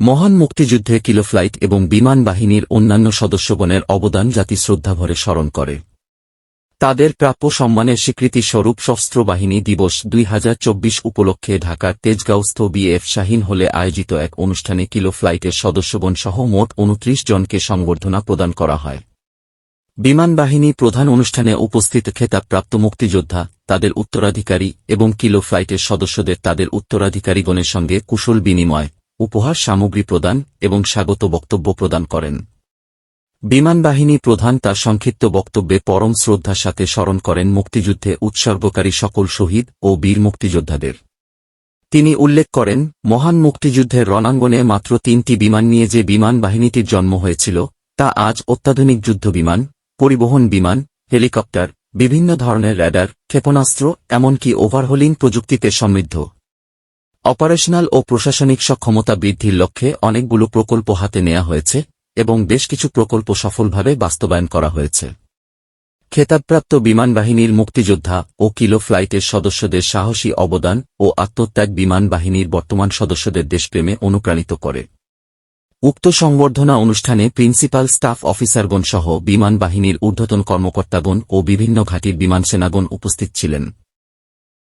মহান মুক্তিযুদ্ধে কিলোফ্লাইট এবং বিমান বাহিনীর অন্যান্য সদস্যগণের অবদান জাতি শ্রদ্ধাভরে স্মরণ করে। তাদের প্রাপ্য সম্মানের স্বীকৃতি স্বরূপ সশস্ত্র বাহিনী দিবস দুই হাজার চব্বিশ উপলক্ষে ঢাকার তেজগাঁওস্থ বিএফ শাহিন হলে আয়োজিত এক অনুষ্ঠানে কিলো ফ্লাইটের সদস্যগণ সহ মোট উনত্রিশ জনকে সংবর্ধনা প্রদান করা হয়। বিমান বাহিনী প্রধান অনুষ্ঠানে উপস্থিত খেতাবপ্রাপ্ত মুক্তিযোদ্ধা, তাদের উত্তরাধিকারী এবং কিলো ফ্লাইটের সদস্যদের তাদের উত্তরাধিকারীগণের সঙ্গে কুশল বিনিময় উপহার সামগ্রী প্রদান এবং স্বাগত বক্তব্য প্রদান করেন। বিমান বাহিনী প্রধান তার সংক্ষিপ্ত বক্তব্যে পরম শ্রদ্ধার সাথে স্মরণ করেন মুক্তিযুদ্ধে উৎসর্গকারী সকল শহীদ ও বীর মুক্তিযোদ্ধাদের। তিনি উল্লেখ করেন, মহান মুক্তিযুদ্ধের রণাঙ্গনে মাত্র তিনটি বিমান নিয়ে যে বিমান বাহিনীটির জন্ম হয়েছিল, তা আজ অত্যাধুনিক যুদ্ধ বিমান, পরিবহন বিমান, হেলিকপ্টার, বিভিন্ন ধরনের র্যাডার, ক্ষেপণাস্ত্র, এমনকি ওভারহোলিং প্রযুক্তিতে সমৃদ্ধ। অপারেশনাল ও প্রশাসনিক সক্ষমতা বৃদ্ধির লক্ষ্যে অনেকগুলো প্রকল্প হাতে নেওয়া হয়েছে এবং বেশ কিছু প্রকল্প সফলভাবে বাস্তবায়ন করা হয়েছে। খেতাবপ্রাপ্ত বিমান বাহিনীর মুক্তিযোদ্ধা ও কিলো ফ্লাইটের সদস্যদের সাহসী অবদান ও আত্মত্যাগ বিমান বাহিনীর বর্তমান সদস্যদের দেশপ্রেমে অনুপ্রাণিত করে। উক্ত সংবর্ধনা অনুষ্ঠানে প্রিন্সিপাল স্টাফ অফিসারগণ সহ বিমান বাহিনীর ঊর্ধ্বতন কর্মকর্তাগণ ও বিভিন্ন ঘাটির বিমান সেনাগণ উপস্থিত ছিলেন।